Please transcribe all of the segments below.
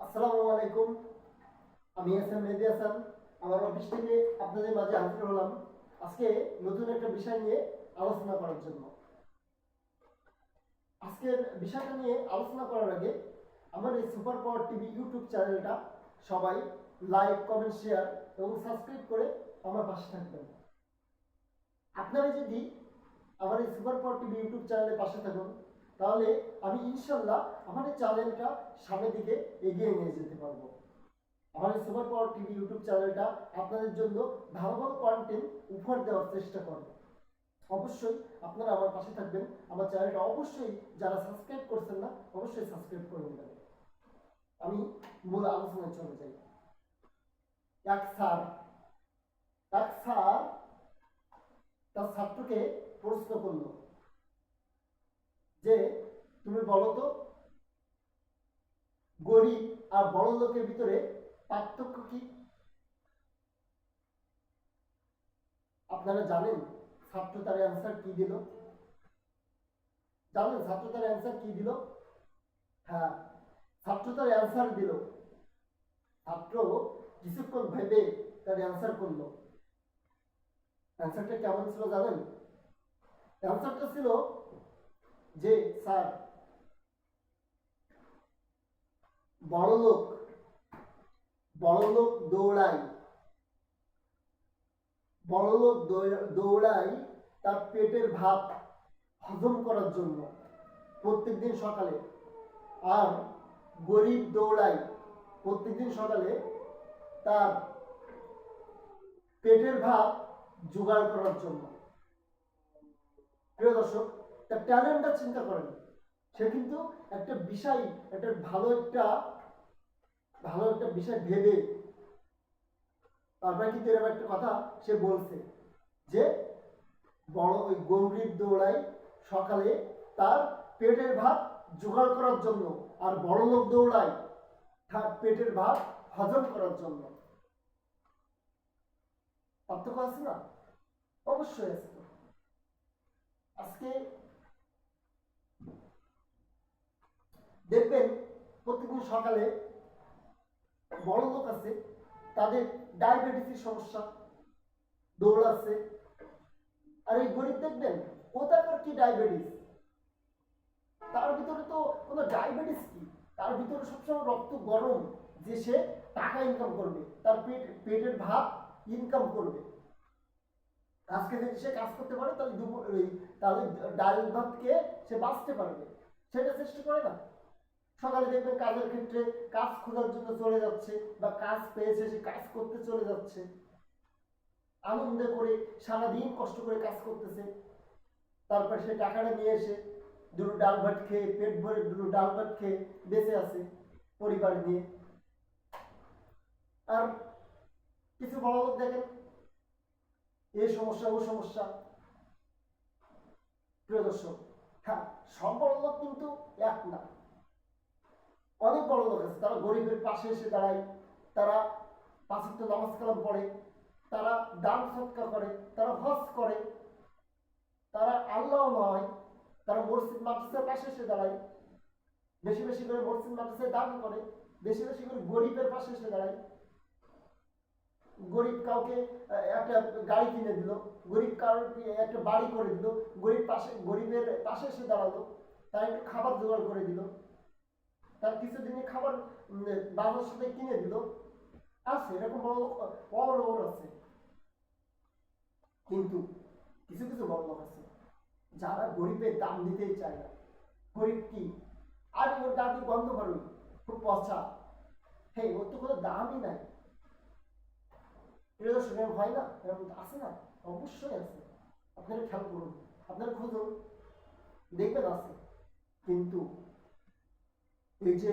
আসসালামু আলাইকুম। আমি এস এম মেহেদি হাসান। আমার অফিস থেকে আপনাদের মাঝে হাজির হলাম। আজকে নতুন একটা বিষয় নিয়ে আলোচনা করার জন্য। আজকের বিষয়টা নিয়ে আলোচনা করার আগে আমার এই সুপার পাওয়ার টিভি ইউটিউব চ্যানেলটা সবাই লাইক, কমেন্ট, শেয়ার এবং সাবস্ক্রাইব করে আমার পাশে থাকবেন। আপনারা যদি আমার এই সুপার পাওয়ার টিভি ইউটিউব চ্যানেলের পাশে থাকুন তাহলে আমি ইনশাল্লাহ এই চ্যানেলটা সামনের দিকে এগিয়ে নিয়ে যেতে পারব। এই সুপার পাওয়ার টিভি ইউটিউব চ্যানেলটা আপনাদের জন্য ভালো ভালো কন্টেন্ট উপহার দেওয়ার চেষ্টা করবে। অবশ্যই আপনারা আমার পাশে থাকবেন। আমার চ্যানেলটা অবশ্যই যারা সাবস্ক্রাইব করছেন না, অবশ্যই সাবস্ক্রাইব করে নেবেন। আমি মূল আলোচনায় চলে যাই। এক স্যার এক স্যার তার ছাত্রকে প্রশ্ন করল যে তুমি বলো তো, গরিব আর বড় লোকের ভিতরে পার্থক্য কি? আপনারা জানেন ছাত্র তার অ্যান্সার কি দিল? জানেন ছাত্র তার অ্যান্সার কি দিল? হ্যাঁ ছাত্র তার অ্যান্সার দিল। ছাত্র কিছুক্ষণ ভেবে তার অ্যান্সার করল। অ্যান্সারটা কেমন ছিল জানেন? অ্যান্সারটা ছিল যে, স্যার, বড়লোক বড়লোক বড় লোক দৌড়ায়। বড় লোক দৌড়- দৌড়ায় তার পেটের ভাত হজম করার জন্য প্রত্যেকদিন সকালে। আর গরিব দৌড়ায় প্রত্যেকদিন সকালে তার পেটের ভাত জোগাড় করার জন্য। প্রিয় দর্শক তার ট্যালেন্টটা চিন্তা করেন সে কিন্তু একটা বিষয়, একটা ভালো একটা ভালো একটা বিষয় ভেবে তারপরে কিন্তু এরকম একটা কথা সে বলছে যে, বড় ওই গরিব দৌড়ায় সকালে তার পেটের ভাত জোগাড় করার জন্য আর বড় লোক দৌড়ায় পেটের ভাত হজম করার জন্য। পার্থক্য আছে না? অবশ্যই আছে। আজকে দেখবেন প্রতিদিন সকালে বড় লোক আছে, তাদের ডায়াবেটিসের সমস্যা দৌড়াচ্ছে আর এই গরিব দেখবেন, কোথাকার কি ডায়াবেটিস? তার ভিতরে তো কোনো ডায়াবেটিস কি? তার ভিতরে সবসময় রক্ত গরম, যে সে টাকা ইনকাম করবে, তার পেট, পেটের ভাব ইনকাম করবে। আজকে যদি সে কাজ করতে পারে, তাহলে দুপুর তাহলে ডাল ভাত খেয়ে সে বাঁচতে পারবে। সেটা চেষ্টা করে না? সকালে কাজের ক্ষেত্রে কাজ খোঁজার জন্য চলে যাচ্ছে বা কাজ পেয়েছে, সে কাজ করতে চলে যাচ্ছে। আনন্দ করে সারাদিন কষ্ট করে কাজ করতেছে। তারপর সে টাকাটা নিয়ে এসে দুটো ডাল ভাত খেয়ে, পেট ভরে দুটো ডাল ভাত খেয়ে বেঁচে আছে পরিবার নিয়ে। আর কিছু বড় লোক দেখেন এই সমস্যা, ও সমস্যা। প্রিয় দর্শক হ্যাঁ সব কিন্তু এক না। অনেক বড় লোক আছে। তারা গরিবের পাশে এসে দাঁড়ায়। তারা পাঁচক্ত নামাজ কালাম পড়ে। তারা দান সৎকার করে। তারা হজ করে। তারা আল্লাহ নয়। তারা মসজিদ, মাদ্রাসার পাশে এসে দাঁড়ায়। বেশি বেশি করে মসজিদ, মাদ্রাসায় দান করে। বেশি বেশি করে গরিবের পাশে এসে দাঁড়ায়। গরিব কাউকে একটা গাড়ি কিনে দিল। গরিব কারোর একটা বাড়ি করে দিল। গরিব পাশে, গরিবের পাশে এসে দাঁড়াল। তার একটু খাবার জোগাড় করে দিল। তার কিছুদিনে খাবার বাবার সাথে কিনে দিল। আছে, এরকম বড় বড় আছে। কিন্তু কিছু কিছু বড় লোক আছে, যারা গরিবের দাম দিতেই চায় না। গরিব কি? আর, ওর দাদি বন্ধ করুন খুব পচা। হে, ওর তো কোনো দামই নাই। প্রিয় দর্শক, এরকম হয় না? এরকম আছে না? অবশ্যই আছে। আপনারা খেয়াল করুন, আপনারা খুঁজুন, দেখবেন আছে। কিন্তু এই যে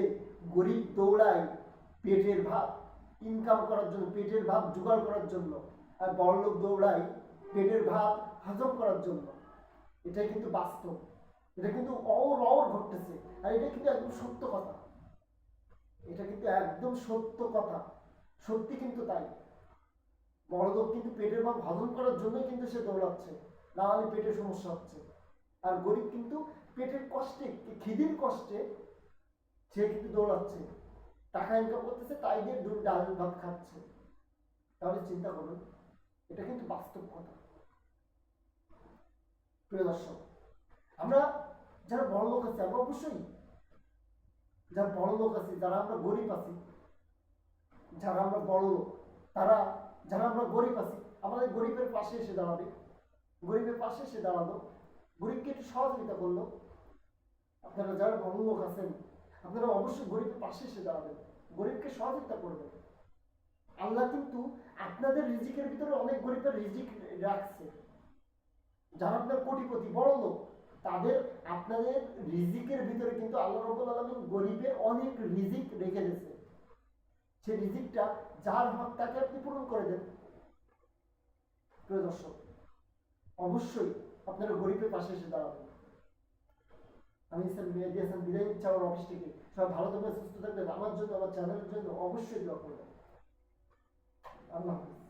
গরিব দৌড়ায় পেটের ভাত ইনকাম করার জন্য, পেটের ভাত জোগাড় করার জন্য, আর বড়লোক দৌড়ায় পেটের ভাত হজম করার জন্য, এটা কিন্তু বাস্তব, এটা কিন্তু অর অর ঘটতেছে, আর এটা কিন্তু একদম সত্য কথা। এটা কিন্তু একদম সত্য কথা, সত্যি কিন্তু তাই। বড়লোক কিন্তু পেটের ভাব হজম করার জন্যই কিন্তু সে দৌড়াচ্ছে, না হলে পেটের সমস্যা হচ্ছে। আর গরিব কিন্তু পেটের কষ্টে, খিদির কষ্টে সে কিন্তু দৌড়াচ্ছে। টাকা ইনকাম করতেছে, তাই দিয়ে দুটো ডাল, ভাত খাচ্ছে। তাহলে চিন্তা করুন, এটা কিন্তু বাস্তব কথা। প্রিয় দর্শক, আমরা যারা বড় লোক আছে, আমরা অবশ্যই যারা বড় লোক আছে, যারা আমরা গরিব আছি, যারা আমরা বড় লোক, তারা, যারা আমরা গরিব আছি, আমাদের গরিবের পাশে এসে দাঁড়াবে। গরিবের পাশে এসে দাঁড়াল। গরিবকে একটু সহযোগিতা করল। আপনারা যারা বড় লোক আছেন আপনারা অবশ্যই গরিবের পাশে এসে দাঁড়াবেন। গরিবকে সহযোগিতা করবেন। আল্লাহ কিন্তু আপনাদের রিজিকের ভিতরে অনেক গরিবের রিজিক রাখছে। যারা আপনার কোটিপতি, বড় লোক, তাদের আপনাদের রিজিকের ভিতরে কিন্তু আল্লাহ রব্বুল আলমিন গরিবের অনেক রিজিক রেখে দিয়েছে। সেই রিজিকটা যার হক তাকে আপনি পূরণ করে দেন। প্রিয় দর্শক, অবশ্যই আপনারা গরিবের পাশে এসে দাঁড়াবেন। আমি স্যার মেহেদি হাসান বিদায় নিচ্ছি আমার অফিস থেকে। সবাই ভালো থাকবে সুস্থ থাকবে আমার জন্য, আমার চ্যানেলের জন্য অবশ্যই দোয়া করবেন। আল্লাহ হাফিজ।